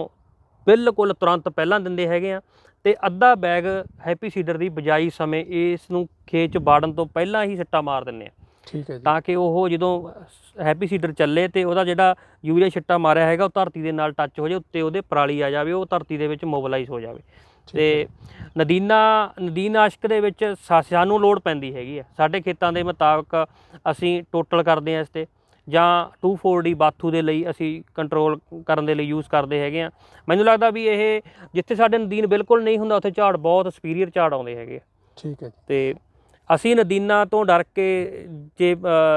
ਬਿਲਕੁਲ ਤੁਰੰਤ ਪਹਿਲਾਂ ਦਿੰਦੇ ਹੈਗੇ ਆ। ਤੇ ਅੱਧਾ ਬੈਗ ਹੈਪੀ ਸੀਡਰ ਦੀ ਬਜਾਈ ਸਮੇਂ ਇਸ ਨੂੰ ਖੇਤ ਚ ਬਾੜਨ ਤੋਂ ਪਹਿਲਾਂ ਹੀ ਸਿੱਟਾ ਮਾਰ ਦਿੰਨੇ ਆ। ਠੀਕ ਹੈ ਜੀ। ਤਾਂ ਕਿ ਉਹ ਜਦੋਂ ਹੈਪੀ ਸੀਡਰ ਚੱਲੇ ਤੇ ਉਹਦਾ ਜਿਹੜਾ ਯੂਰੀਆ ਛਿੱਟਾ ਮਾਰਿਆ ਹੈਗਾ ਉਹ ਧਰਤੀ ਦੇ ਨਾਲ ਟੱਚ ਹੋ ਜਾਏ ਉੱਤੇ ਉਹਦੇ ਪਰਾਲੀ ਆ ਜਾਵੇ ਉਹ ਧਰਤੀ ਦੇ ਵਿੱਚ ਮੋਬਿਲਾਈਜ਼ ਹੋ ਜਾਵੇ। ਤੇ ਨਦੀਨਾ ਨਦੀਨਾਸ਼ਕ ਦੇ ਵਿੱਚ ਸਾਨੂੰ ਲੋੜ ਪੈਂਦੀ ਹੈਗੀ ਆ। ਸਾਡੇ ਖੇਤਾਂ ਦੇ ਮੁਤਾਬਕ ਅਸੀਂ ਟੋਟਲ ਕਰਦੇ ਆ ਇਸ ਤੇ ਜਾਂ 240 ਬਾਥੂ ਦੇ ਲਈ ਅਸੀਂ ਕੰਟਰੋਲ ਕਰਨ ਦੇ ਲਈ ਯੂਜ਼ ਕਰਦੇ ਹੈਗੇ ਆ ਮੈਨੂੰ ਲੱਗਦਾ ਵੀ ਇਹ ਜਿੱਥੇ ਸਾਡੇ ਨਦੀਨ ਬਿਲਕੁਲ ਨਹੀਂ ਹੁੰਦਾ ਉੱਥੇ ਝਾੜ ਬਹੁਤ ਸੁਪੀਰੀਅਰ ਝਾੜ ਆਉਂਦੇ ਹੈਗੇ ਆ। ਠੀਕ ਹੈ ਜੀ। ਤੇ ਅਸੀਂ ਨਦੀਨਾਂ ਤੋਂ ਡਰ ਕੇ ਜੇ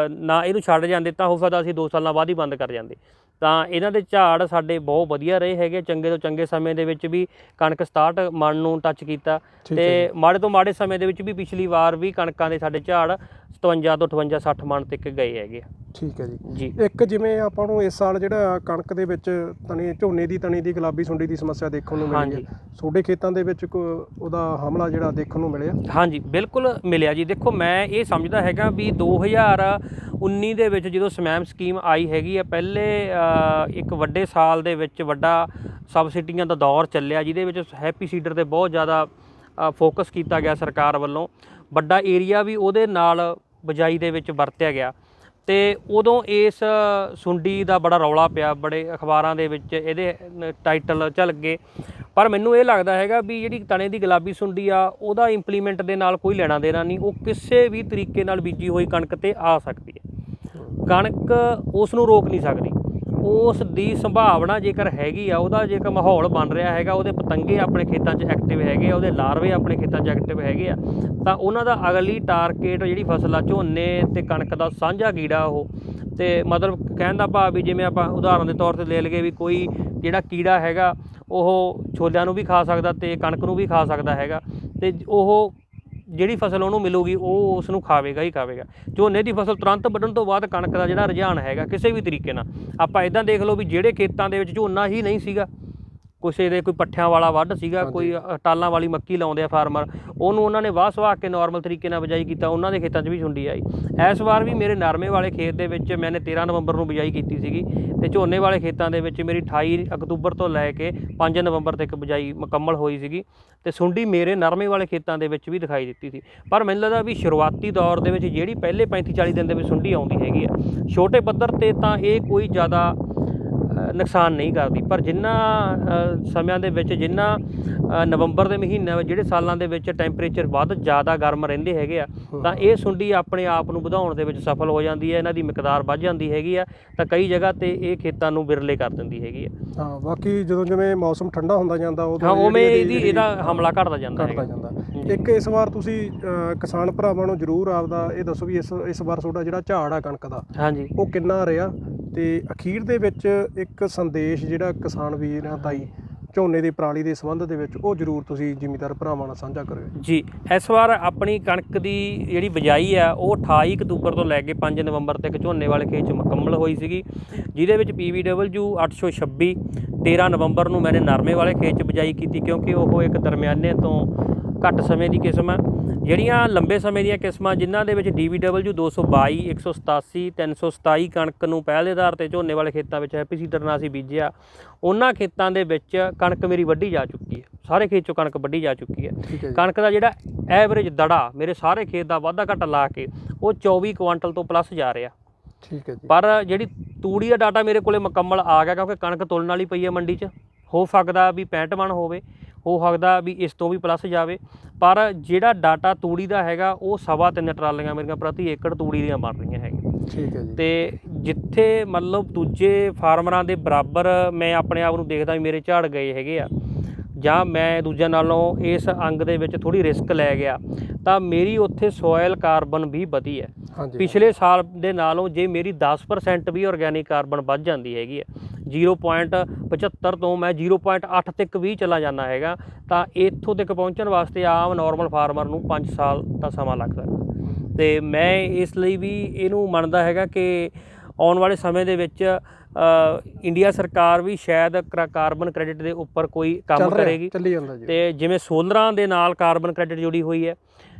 ਨਾ ਇਹਨੂੰ ਛੱਡ ਜਾਂਦੇ ਤਾਂ ਹੋ ਸਕਦਾ ਅਸੀਂ 2 ਸਾਲਾਂ ਬਾਅਦ ਹੀ ਬੰਦ ਕਰ ਜਾਂਦੇ। ਤਾਂ ਇਹਨਾਂ ਦੇ ਝਾੜ ਸਾਡੇ ਬਹੁਤ ਵਧੀਆ ਰਹੇ ਹੈਗੇ ਚੰਗੇ ਤੋਂ ਚੰਗੇ ਸਮੇਂ ਦੇ ਵਿੱਚ ਵੀ ਕਣਕ 67 ਮਣ ਨੂੰ ਟੱਚ ਕੀਤਾ ਤੇ ਮਾੜੇ ਤੋਂ ਮਾੜੇ ਸਮੇਂ ਦੇ ਵਿੱਚ ਵੀ ਪਿਛਲੀ ਵਾਰ ਵੀ ਕਣਕਾਂ ਦੇ ਸਾਡੇ ਝਾੜ 57 ਤੋਂ 58 60 ਮਣ ਤੱਕ ਗਏ ਹੈਗੇ ਆ। ਠੀਕ ਹੈ ਜੀ। ਜੀ। ਇੱਕ ਜਿਵੇਂ ਆਪਾਂ ਨੂੰ ਇਸ ਸਾਲ ਜਿਹੜਾ ਕਣਕ ਦੇ ਵਿੱਚ ਤਣੀ ਝੋਨੇ ਦੀ ਤਣੀ ਦੀ ਗੁਲਾਬੀ ਸੁੰਡੀ ਦੀ ਸਮੱਸਿਆ ਦੇਖਣ ਨੂੰ ਮਿਲੀ। ਹੈ। ਤੁਹਾਡੇ ਖੇਤਾਂ ਦੇ ਵਿੱਚ ਕੋ ਉਹਦਾ ਹਮਲਾ ਜਿਹੜਾ ਦੇਖਣ ਨੂੰ ਮਿਲਿਆ? ਹਾਂਜੀ ਬਿਲਕੁਲ ਮਿਲਿਆ ਜੀ। ਦੇਖੋ ਮੈਂ ਇਹ ਸਮਝਦਾ ਹੈਗਾ ਵੀ 2019 ਦੇ ਵਿੱਚ ਜਦੋਂ ਸਮੈਮ ਸਕੀਮ ਆਈ ਹੈਗੀ ਆ ਪਹਿਲੇ ਇੱਕ ਵੱਡੇ ਸਾਲ ਦੇ ਵਿੱਚ ਵੱਡਾ ਸਬਸਿਡੀਆਂ ਦਾ ਦੌਰ ਚੱਲਿਆ ਜਿਹਦੇ ਵਿੱਚ ਹੈਪੀ ਸੀਡਰ ਤੇ ਬਹੁਤ ਜ਼ਿਆਦਾ ਫੋਕਸ ਕੀਤਾ ਗਿਆ ਸਰਕਾਰ ਵੱਲੋਂ। ਵੱਡਾ ਏਰੀਆ ਵੀ ਉਹਦੇ ਨਾਲ ਬਜਾਈ ਦੇ ਵਿੱਚ ਵਰਤਿਆ ਗਿਆ। ਤੇ ਉਦੋਂ ਇਸ ਸੁੰਡੀ ਦਾ ਬੜਾ ਰੌਲਾ ਪਿਆ, ਬੜੇ ਅਖਬਾਰਾਂ ਦੇ ਵਿੱਚ ਇਹਦੇ ਟਾਈਟਲ ਝਲ ਗਏ। ਪਰ ਮੈਨੂੰ ਇਹ ਲੱਗਦਾ ਹੈਗਾ ਵੀ ਜਿਹੜੀ ਤਣੇ ਦੀ ਗੁਲਾਬੀ ਸੁੰਡੀ ਆ, ਉਹਦਾ ਇੰਪਲੀਮੈਂਟ ਦੇ ਨਾਲ ਕੋਈ ਲੈਣਾ ਦੇਣਾ ਨਹੀਂ, ਉਹ ਕਿਸੇ ਵੀ ਤਰੀਕੇ ਨਾਲ ਬੀਜੀ ਹੋਈ ਕਣਕ ਤੇ ਆ ਸਕਦੀ ਹੈ। ਕਣਕ ਉਸ ਨੂੰ ਰੋਕ ਨਹੀਂ ਸਕਦੀ। ਉਸ ਦੀ ਸੰਭਾਵਨਾ ਜੇਕਰ ਹੈਗੀ ਆ, ਉਹਦਾ ਜੇਕਰ ਮਾਹੌਲ ਬਣ ਰਿਹਾ ਹੈਗਾ, ਉਹਦੇ ਪਤੰਗੇ ਆਪਣੇ ਖੇਤਾਂ 'ਚ ਐਕਟਿਵ ਹੈਗੇ ਆ, ਉਹਦੇ ਲਾਰਵੇ ਆਪਣੇ ਖੇਤਾਂ 'ਚ ਐਕਟਿਵ ਹੈਗੇ ਆ, ਤਾਂ ਉਹਨਾਂ ਦਾ ਅਗਲੀ ਟਾਰਗੇਟ ਜਿਹੜੀ ਫਸਲ ਆ, ਝੋਨੇ ਤੇ ਕਣਕ ਦਾ ਸਾਂਝਾ ਕੀੜਾ ਉਹ। ਤੇ ਮਤਲਬ ਕਹਿਣ ਦਾ ਭਾਵ ਵੀ ਜਿਵੇਂ ਆਪਾਂ ਉਦਾਹਰਨ ਦੇ ਤੌਰ ਤੇ ਲੈ ਲਈਏ ਵੀ ਕੋਈ ਜਿਹੜਾ ਕੀੜਾ ਹੈਗਾ, ਉਹ ਛੋਲਿਆਂ ਨੂੰ ਵੀ ਖਾ ਸਕਦਾ ਤੇ ਕਣਕ ਨੂੰ ਵੀ ਖਾ ਸਕਦਾ ਹੈਗਾ, ਤੇ ਉਹ ਜਿਹੜੀ ਫਸਲ ਉਹਨੂੰ ਮਿਲੂਗੀ, ਉਹ ਉਸ ਨੂੰ ਖਾਵੇਗਾ ਹੀ ਖਾਵੇਗਾ। ਝੋਨੇ ਦੀ ਫਸਲ ਤੁਰੰਤ ਵੱਢਣ ਤੋਂ ਬਾਅਦ ਕਣਕ ਦਾ ਜਿਹੜਾ ਰੁਝਾਨ ਹੈਗਾ, ਕਿਸੇ ਵੀ ਤਰੀਕੇ ਨਾਲ। ਆਪਾਂ ਇਦਾਂ ਦੇਖ ਲਓ ਵੀ ਜਿਹੜੇ ਖੇਤਾਂ ਦੇ ਵਿੱਚ ਝੋਨਾ ਹੀ ਨਹੀਂ ਸੀਗਾ ਕਿਸੇ ਦੇ ਕੋਈ ਪੱਠਿਆਂ ਵਾਲਾ ਵੱਢ ਸੀਗਾ। ਕੋਈ ਟਾਲਾਂ ਵਾਲੀ ਮੱਕੀ ਲਾਉਂਦੇ ਆ ਫਾਰਮਰ। ਉਹਨੂੰ ਉਹਨਾਂ ਨੇ ਵਾਹ ਸਵਾਹ ਕੇ ਨਾਰਮਲ ਤਰੀਕੇ ਨਾਲ ਬਿਜਾਈ ਕੀਤਾ ਉਹਨਾਂ ਦੇ ਖੇਤਾਂ 'ਚ ਵੀ ਸੁੰਡੀ ਆਈ। ਇਸ ਵਾਰ ਵੀ ਮੇਰੇ ਨਰਮੇ ਵਾਲੇ ਖੇਤ ਦੇ ਵਿੱਚ ਮੈਨੇ 13 ਨਵੰਬਰ ਨੂੰ ਬਿਜਾਈ ਕੀਤੀ ਸੀਗੀ ਤੇ ਝੋਨੇ ਵਾਲੇ ਖੇਤਾਂ ਦੇ ਵਿੱਚ ਮੇਰੀ 28 ਅਕਤੂਬਰ ਤੋਂ ਲੈ ਕੇ 5 ਨਵੰਬਰ ਤੱਕ ਬਿਜਾਈ ਮੁਕੰਮਲ ਹੋਈ ਸੀਗੀ ਤੇ ਸੁੰਡੀ ਮੇਰੇ ਨਰਮੇ ਵਾਲੇ ਖੇਤਾਂ ਦੇ ਵਿੱਚ ਵੀ ਦਿਖਾਈ ਦਿੱਤੀ ਸੀ। ਪਰ ਮੈਨੂੰ ਲੱਗਦਾ ਵੀ ਸ਼ੁਰੂਆਤੀ ਦੌਰ ਦੇ ਵਿੱਚ ਜਿਹੜੀ ਪਹਿਲੇ 35 40 ਦਿਨ ਦੇ ਵਿੱਚ ਸੁੰਡੀ ਆਉਂਦੀ ਹੈਗੀ ਆ। ਛੋਟੇ ਪੱਧਰ ਤੇ ਤਾਂ ਇਹ ਕੋਈ ਜ਼ਿਆਦਾ ਨੁਕਸਾਨ ਨਹੀਂ ਕਰਦੀ। ਪਰ ਜਿੰਨਾ ਸਮਿਆਂ ਦੇ ਵਿੱਚ ਜਿੰਨਾ ਨਵੰਬਰ ਦੇ ਮਹੀਨੇ ਵਿੱਚ ਜਿਹੜੇ ਸਾਲਾਂ ਦੇ ਵਿੱਚ ਟੈਂਪਰੇਚਰ ਵੱਧ ਜ਼ਿਆਦਾ ਗਰਮ ਰਹਿੰਦੇ ਹੈਗੇ ਆ ਤਾਂ ਇਹ ਸੁੰਡੀ ਆਪਣੇ ਆਪ ਨੂੰ ਵਧਾਉਣ ਦੇ ਵਿੱਚ ਸਫਲ ਹੋ ਜਾਂਦੀ ਹੈ ਇਹਨਾਂ ਦੀ ਮਿਕਦਾਰ ਵੱਧ ਜਾਂਦੀ ਹੈਗੀ ਆ ਤਾਂ ਕਈ ਜਗ੍ਹਾ ਤੇ ਇਹ ਖੇਤਾਂ ਨੂੰ ਵਿਰਲੇ ਕਰ ਦਿੰਦੀ ਹੈਗੀ ਆ। ਹਾਂ ਬਾਕੀ ਜਦੋਂ ਜਿਵੇਂ ਮੌਸਮ ਠੰਡਾ ਹੁੰਦਾ ਜਾਂਦਾ ਉਦੋਂ ਹਾਂ ਉਵੇਂ ਇਹਦੀ ਇਹਦਾ ਹਮਲਾ ਘਟਦਾ ਜਾਂਦਾ ਘਟਦਾ ਹੈਗਾ। ਜਾਂਦਾ। ਇੱਕ ਇਸ ਵਾਰ ਤੁਸੀਂ ਕਿਸਾਨ ਭਰਾਵਾਂ ਨੂੰ ਜਰੂਰ ਆਪਦਾ ਇਹ ਦੱਸੋ ਵੀ ਇਸ ਇਸ ਵਾਰ ਤੁਹਾਡਾ ਜਿਹੜਾ ਝਾੜ ਆ ਕਣਕ ਦਾ ਹਾਂਜੀ। ਉਹ ਕਿੰਨਾ ਰਿਹਾ? ਤੇ ਅਖੀਰ ਦੇ ਵਿੱਚ ਇੱਕ ਸੰਦੇਸ਼ ਜਿਹੜਾ ਕਿਸਾਨ ਵੀਰਾਂ ਤਾਈ ਝੋਨੇ ਦੀ ਪਰਾਲੀ ਦੇ ਸੰਬੰਧ ਦੇ ਵਿੱਚ ਉਹ ਜ਼ਰੂਰ ਤੁਸੀਂ ਜ਼ਿਮੀਂਦਾਰ ਭਰਾਵਾਂ ਨਾਲ ਸਾਂਝਾ ਕਰਿਓ। ਜੀ, ਇਸ ਵਾਰ ਆਪਣੀ ਕਣਕ ਦੀ ਜਿਹੜੀ ਬਿਜਾਈ ਆ, ਉਹ 28 ਅਕਤੂਬਰ ਤੋਂ ਲੈ ਕੇ 5 ਨਵੰਬਰ ਤੱਕ ਝੋਨੇ ਵਾਲੇ ਖੇਤ 'ਚ ਮੁਕੰਮਲ ਹੋਈ ਸੀਗੀ, ਜਿਹਦੇ ਵਿੱਚ PVW 826 13 ਨਵੰਬਰ ਨੂੰ ਮੈंने ਨਰਮੇ ਵਾਲੇ ਖੇਤ 'ਚ ਬਿਜਾਈ ਕੀਤੀ ਕਿਉਂਕਿ ਉਹ ਇੱਕ ਦਰਮਿਆਨੇ ਤੋਂ ਘੱਟ ਸਮੇਂ ਦੀ ਕਿਸਮ ਹੈ ਜਿਹੜੀਆਂ ਲੰਬੇ ਸਮੇਂ ਦੀਆਂ ਕਿਸਮਾਂ ਜਿਨ੍ਹਾਂ ਦੇ ਵਿੱਚ DVW 222 187 327 ਕਣਕ ਨੂੰ ਪਹਿਲ ਦੇ ਆਧਾਰ ਤੇ ਝੋਨੇ ਵਾਲੇ ਖੇਤਾਂ ਵਿੱਚ ਹੈਪੀ ਸੀਡਰ ਨਾਲ ਅਸੀਂ ਬੀਜਿਆ। ਉਹਨਾਂ ਖੇਤਾਂ ਦੇ ਵਿੱਚ ਕਣਕ ਮੇਰੀ ਵੱਢੀ ਜਾ ਚੁੱਕੀ ਹੈ। ਸਾਰੇ ਖੇਤ ਚੋਂ ਕਣਕ ਵੱਢੀ ਜਾ ਚੁੱਕੀ ਹੈ। ਕਣਕ ਦਾ ਜਿਹੜਾ ਐਵਰੇਜ ਦੜਾ ਮੇਰੇ ਸਾਰੇ ਖੇਤ ਦਾ ਵਾਧਾ ਘਟਾ ਲਾ ਕੇ ਉਹ 24 ਕੁਆਂਟਲ ਤੋਂ ਪਲੱਸ ਜਾ ਰਿਹਾ। ਠੀਕ ਹੈ ਜੀ। ਪਰ ਜਿਹੜੀ ਤੂੜੀ ਦਾ ਡਾਟਾ ਮੇਰੇ ਕੋਲੇ ਮੁਕੰਮਲ ਆ ਗਿਆ ਕਿਉਂਕਿ ਕਣਕ ਤੁਲਣ ਵਾਲੀ ਪਈ ਹੈ ਮੰਡੀ 'ਚ। ਹੋ ਸਕਦਾ ਵੀ 65 ਮਣ ਹੋਵੇ। ਹੋ ਸਕਦਾ ਵੀ ਇਸ ਤੋਂ ਵੀ ਪਲੱਸ ਜਾਵੇ। ਪਰ ਜਿਹੜਾ ਡਾਟਾ ਤੂੜੀ ਦਾ ਹੈਗਾ ਉਹ ਸਵਾ ਤਿੰਨ ਟਰਾਲੀਆਂ ਮੇਰੀਆਂ ਪ੍ਰਤੀ ਏਕੜ ਤੂੜੀ ਦੀਆਂ ਬਣ ਰਹੀਆਂ ਹੈਗੀਆਂ। ਠੀਕ ਹੈ ਜੀ। ਤੇ ਜਿੱਥੇ ਮਤਲਬ ਦੂਜੇ ਫਾਰਮਰਾਂ ਦੇ ਬਰਾਬਰ ਮੈਂ ਆਪਣੇ ਆਪ ਨੂੰ ਦੇਖਦਾ ਵੀ ਮੇਰੇ ਝਾੜ ਗਏ ਹੈਗੇ ਆ ਜਾਂ ਮੈਂ ਦੂਜਿਆਂ ਨਾਲੋਂ ਇਸ ਅੰਗ ਦੇ ਵਿੱਚ ਥੋੜੀ ਰਿਸਕ ਲੈ ਗਿਆ ਤਾਂ ਮੇਰੀ ਉੱਥੇ ਸੋਇਲ ਕਾਰਬਨ ਵੀ ਵਧੀ ਹੈ। ਪਿਛਲੇ ਸਾਲ ਦੇ ਨਾਲੋਂ ਜੇ ਮੇਰੀ 10% ਵੀ ਆਰਗੈਨਿਕ ਕਾਰਬਨ ਵੱਧ ਜਾਂਦੀ ਹੈਗੀ ਹੈ 0.75 ਤੋਂ ਮੈਂ 0.8 ਤੱਕ ਵੀ ਚਲਾ ਜਾਂਦਾ ਹੈਗਾ ਤਾਂ ਇੱਥੋਂ ਤੱਕ ਪਹੁੰਚਣ ਵਾਸਤੇ ਆਮ ਨਾਰਮਲ ਫਾਰਮਰ ਨੂੰ 5 ਸਾਲ ਦਾ ਸਮਾਂ ਲੱਗ ਸਕਦਾ। ਤੇ ਮੈਂ ਇਸ ਲਈ ਵੀ ਇਹਨੂੰ ਮੰਨਦਾ ਹੈਗਾ ਕਿ ਆਉਣ ਵਾਲੇ ਸਮੇਂ ਦੇ ਵਿੱਚ ਇੰਡੀਆ ਸਰਕਾਰ ਵੀ ਸ਼ਾਇਦ ਕਰਾ- ਕਾਰਬਨ ਕ੍ਰੈਡਿਟ ਦੇ ਉੱਪਰ ਕੋਈ ਕੰਮ ਕਰੇਗੀ। ਤੇ ਜਿਵੇਂ ਸੋਲਰਾਂ ਦੇ ਨਾਲ ਕਾਰਬਨ ਕ੍ਰੈਡਿਟ ਜੁੜੀ ਹੋਈ ਹੈ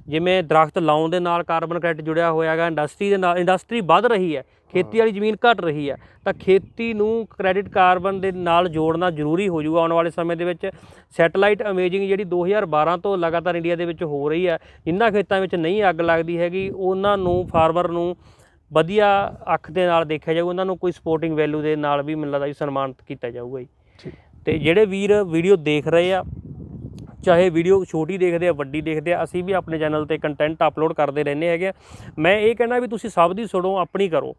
ਜਿਵੇਂ ਦਰਖਤ ਲਾਉਣ ਦੇ ਨਾਲ ਕਾਰਬਨ ਕ੍ਰੈਡਿਟ ਜੁੜਿਆ ਹੋਇਆ ਹੈਗਾ ਇੰਡਸਟਰੀ ਦੇ ਨਾਲ ਇੰਡਸਟਰੀ ਵੱਧ ਰਹੀ ਹੈ ਖੇਤੀ ਵਾਲੀ ਜ਼ਮੀਨ ਘਟ ਰਹੀ ਹੈ ਤਾਂ ਖੇਤੀ ਨੂੰ ਕ੍ਰੈਡਿਟ ਕਾਰਬਨ ਦੇ ਨਾਲ ਜੋੜਨਾ ਜ਼ਰੂਰੀ ਹੋ ਜਾਊਗਾ ਆਉਣ ਵਾਲੇ ਸਮੇਂ ਦੇ ਵਿੱਚ। ਸੈਟਲਾਈਟ ਇਮੇਜਿੰਗ ਜਿਹੜੀ 2012 ਤੋਂ ਲਗਾਤਾਰ ਇੰਡੀਆ ਦੇ ਵਿੱਚ ਹੋ ਰਹੀ ਹੈ ਜਿਨ੍ਹਾਂ ਖੇਤਾਂ ਵਿੱਚ ਨਹੀਂ ਅੱਗ ਲੱਗਦੀ ਹੈਗੀ ਉਹਨਾਂ ਨੂੰ ਫਾਰਮਰ ਨੂੰ ਵਧੀਆ ਅੱਖ ਦੇ ਨਾਲ ਦੇਖਿਆ ਜਾਊਗਾ ਉਹਨਾਂ ਨੂੰ ਕੋਈ ਸਪੋਰਟਿੰਗ ਵੈਲਿਊ ਦੇ ਨਾਲ ਵੀ ਮੈਨੂੰ ਲੱਗਦਾ ਵੀ ਸਨਮਾਨਿਤ ਕੀਤਾ ਜਾਊਗਾ ਜੀ। ਤੇ ਜਿਹੜੇ ਵੀਰ ਵੀਡੀਓ ਦੇਖ ਰਹੇ ਆ ਚਾਹੇ ਵੀਡੀਓ ਛੋਟੀ ਦੇਖਦੇ ਆ ਵੱਡੀ ਦੇਖਦੇ ਆ ਅਸੀਂ ਵੀ ਆਪਣੇ ਚੈਨਲ ਤੇ ਕੰਟੈਂਟ ਅਪਲੋਡ ਕਰਦੇ ਰਹਿੰਦੇ ਹੈਗੇ ਆ। ਮੈਂ ਇਹ ਕਹਿਣਾ ਵੀ ਤੁਸੀਂ ਸਭ ਦੀ ਸੁਣੋ ਆਪਣੀ ਕਰੋ।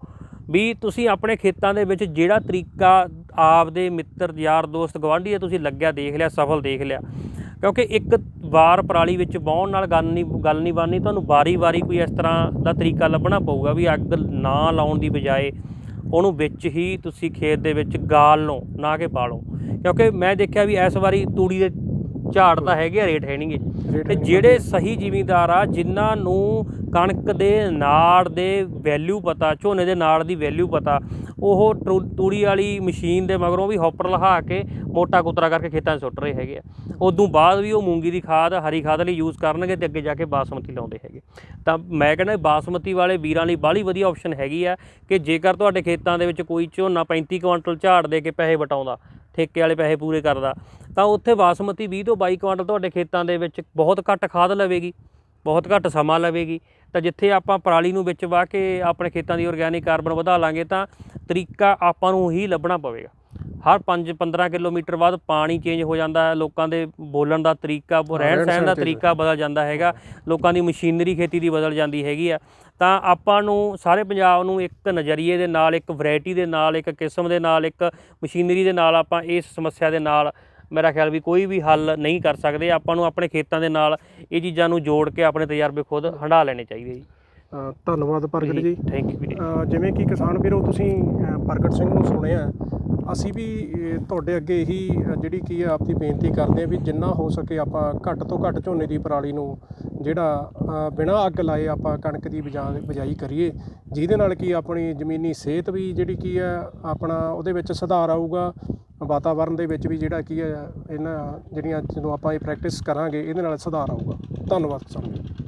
ਵੀ ਤੁਸੀਂ ਆਪਣੇ ਖੇਤਾਂ ਦੇ ਵਿੱਚ ਜਿਹੜਾ ਤਰੀਕਾ ਆਪਦੇ ਮਿੱਤਰ, ਯਾਰ, ਦੋਸਤ ਗਵਾਂਢੀ ਹੈ ਤੁਸੀਂ ਲੱਗਿਆ, ਦੇਖ ਲਿਆ, ਸਫਲ ਦੇਖ ਲਿਆ। ਕਿਉਂਕਿ ਇੱਕ ਵਾਰ ਪਰਾਲੀ ਵਿੱਚ ਬਾਉਣ ਨਾਲ ਗੱਲ ਨਹੀਂ ਗੱਲ ਨਹੀਂ ਬਣਨੀ, ਤੁਹਾਨੂੰ ਵਾਰੀ-ਵਾਰੀ ਕੋਈ ਇਸ ਤਰ੍ਹਾਂ ਦਾ ਤਰੀਕਾ ਲੱਭਣਾ ਪਊਗਾ ਵੀ ਅੱਗ ਨਾ ਲਾਉਣ ਦੀ ਬਜਾਏ ਉਹਨੂੰ ਵਿੱਚ ਹੀ ਤੁਸੀਂ ਖੇਤ ਦੇ ਵਿੱਚ ਗਾਲ ਲਓ, ਨਾ ਕਿ ਬਾਲੋ। ਕਿਉਂਕਿ ਮੈਂ ਦੇਖਿਆ ਵੀ ਇਸ ਵਾਰੀ ਤੂੜੀ ਦੇ ਝਾੜ ਤਾਂ ਹੈਗੇ ਆ ਰੇਟ ਹੈ ਨਹੀਂਗੇ ਤੇ ਜਿਹੜੇ ਸਹੀ ਜ਼ਿਮੀਂਦਾਰ ਆ ਜਿਨ੍ਹਾਂ ਨੂੰ ਕਣਕ ਦੇ ਨਾੜ ਦੇ ਵੈਲਿਊ ਪਤਾ ਝੋਨੇ ਦੇ ਨਾੜ ਦੀ ਵੈਲਿਊ ਪਤਾ ਉਹ ਤੂੜੀ ਵਾਲੀ ਮਸ਼ੀਨ ਦੇ ਮਗਰੋਂ ਵੀ ਹੌਪਰ ਲਹਾ ਕੇ ਮੋਟਾ ਕੁਤਰਾ ਕਰਕੇ ਖੇਤਾਂ 'ਚ ਸੁੱਟ ਰਹੇ ਹੈਗੇ ਆ। ਉਦੋਂ ਬਾਅਦ ਵੀ ਉਹ ਮੂੰਗੀ ਦੀ ਖਾਦ ਹਰੀ ਖਾਦ ਲਈ ਯੂਜ਼ ਕਰਨਗੇ ਤੇ ਅੱਗੇ ਜਾ ਕੇ ਬਾਸਮਤੀ ਲਾਉਂਦੇ ਹੈਗੇ। ਤਾਂ ਮੈਂ ਕਹਿੰਦਾ ਬਾਸਮਤੀ ਵਾਲੇ ਵੀਰਾਂ ਲਈ ਬਾਹਲੀ ਵਧੀਆ ਆਪਸ਼ਨ ਹੈਗੀ ਆ ਕਿ ਜੇਕਰ ਤੁਹਾਡੇ ਖੇਤਾਂ ਦੇ ਵਿੱਚ ਕੋਈ ਝੋਨਾ 35 ਕੁਇੰਟਲ ਝਾੜ ਦੇ ਕੇ ਪੈਸੇ ਵਟਾਉਂਦਾ ਠੇਕੇ ਵਾਲੇ ਪੈਸੇ ਪੂਰੇ ਕਰਦਾ ਤਾਂ ਉੱਥੇ ਬਾਸਮਤੀ 20 ਤੋਂ 22 ਕੁਇੰਟਲ ਤੁਹਾਡੇ ਖੇਤਾਂ ਦੇ ਵਿੱਚ ਬਹੁਤ ਘੱਟ ਖਾਦ ਲਵੇਗੀ ਬਹੁਤ ਘੱਟ ਸਮਾਂ ਲਵੇਗੀ ਤਾਂ ਜਿੱਥੇ ਆਪਾਂ ਪਰਾਲੀ ਨੂੰ ਵਿੱਚ ਵਾਹ ਕੇ ਆਪਣੇ ਖੇਤਾਂ ਦੀ ਆਰਗੈਨਿਕ ਕਾਰਬਨ ਵਧਾ ਲਾਂਗੇ ਤਾਂ ਤਰੀਕਾ ਆਪਾਂ ਨੂੰ ਹੀ ਲੱਭਣਾ ਪਵੇਗਾ। ਹਰ 5 15 ਕਿਲੋਮੀਟਰ ਬਾਅਦ ਪਾਣੀ ਚੇਂਜ ਹੋ ਜਾਂਦਾ ਹੈ ਲੋਕਾਂ ਦੇ ਬੋਲਣ ਦਾ ਤਰੀਕਾ ਰਹਿਣ ਸਹਿਣ ਦਾ ਤਰੀਕਾ ਬਦਲ ਜਾਂਦਾ ਹੈਗਾ ਲੋਕਾਂ ਦੀ ਮਸ਼ੀਨਰੀ ਖੇਤੀ ਦੀ ਬਦਲ ਜਾਂਦੀ ਹੈਗੀ ਆ ਤਾਂ ਆਪਾਂ ਨੂੰ ਸਾਰੇ ਪੰਜਾਬ ਨੂੰ ਇੱਕ ਨਜ਼ਰੀਏ ਦੇ ਨਾਲ ਇੱਕ ਵੈਰਾਈਟੀ ਦੇ ਨਾਲ ਇੱਕ ਕਿਸਮ ਦੇ ਨਾਲ ਇੱਕ ਮਸ਼ੀਨਰੀ ਦੇ ਨਾਲ ਆਪਾਂ ਇਸ ਸਮੱਸਿਆ ਦੇ ਨਾਲ ਮੇਰਾ ਖਿਆਲ ਵੀ ਕੋਈ ਵੀ ਹੱਲ ਨਹੀਂ ਕਰ ਸਕਦੇ। ਆਪਾਂ ਨੂੰ ਆਪਣੇ ਖੇਤਾਂ ਦੇ ਨਾਲ ਇਹ ਚੀਜ਼ਾਂ ਨੂੰ ਜੋੜ ਕੇ ਆਪਣੇ ਤਜਰਬੇ ਖੁਦ ਹੰਢਾ ਲੈਣੇ ਚਾਹੀਦੇ ਜੀ। ਧੰਨਵਾਦ ਪ੍ਰਗਟ ਜੀ ਥੈਂਕ ਯੂ ਜਿਵੇਂ ਕਿ ਕਿਸਾਨ ਵੀਰੋ ਤੁਸੀਂ ਪ੍ਰਗਟ ਸਿੰਘ ਨੂੰ ਸੁਣਿਆ ਅਸੀਂ ਵੀ ਤੁਹਾਡੇ ਅੱਗੇ ਇਹੀ ਜਿਹੜੀ ਕੀ ਹੈ ਆਪਦੀ ਬੇਨਤੀ ਕਰਦੇ ਹਾਂ ਵੀ ਜਿੰਨਾ ਹੋ ਸਕੇ ਆਪਾਂ ਘੱਟ ਤੋਂ ਘੱਟ ਝੋਨੇ ਦੀ ਪਰਾਲੀ ਨੂੰ ਜਿਹੜਾ ਅ, ਬਿਨਾਂ ਅੱਗ ਲਾਏ ਆਪਾਂ ਕਣਕ ਦੀ ਬਜਾ ਬਜਾਈ ਕਰੀਏ ਜਿਹਦੇ ਨਾਲ ਕੀ ਆਪਣੀ ਜ਼ਮੀਨੀ ਸਿਹਤ ਵੀ ਜਿਹੜੀ ਕੀ ਹੈ ਆਪਣਾ ਉਹਦੇ ਵਿੱਚ ਸੁਧਾਰ ਆਊਗਾ ਵਾਤਾਵਰਣ ਦੇ ਵਿੱਚ ਵੀ ਜਿਹੜਾ ਕੀ ਹੈ ਇਹਨਾਂ ਜਿਹੜੀਆਂ ਜਦੋਂ ਆਪਾਂ ਇਹ ਪ੍ਰੈਕਟਿਸ ਕਰਾਂਗੇ ਇਹਦੇ ਨਾਲ ਸੁਧਾਰ ਆਊਗਾ। ਧੰਨਵਾਦ ਕਿਸਾਨ ਵੀਰੋ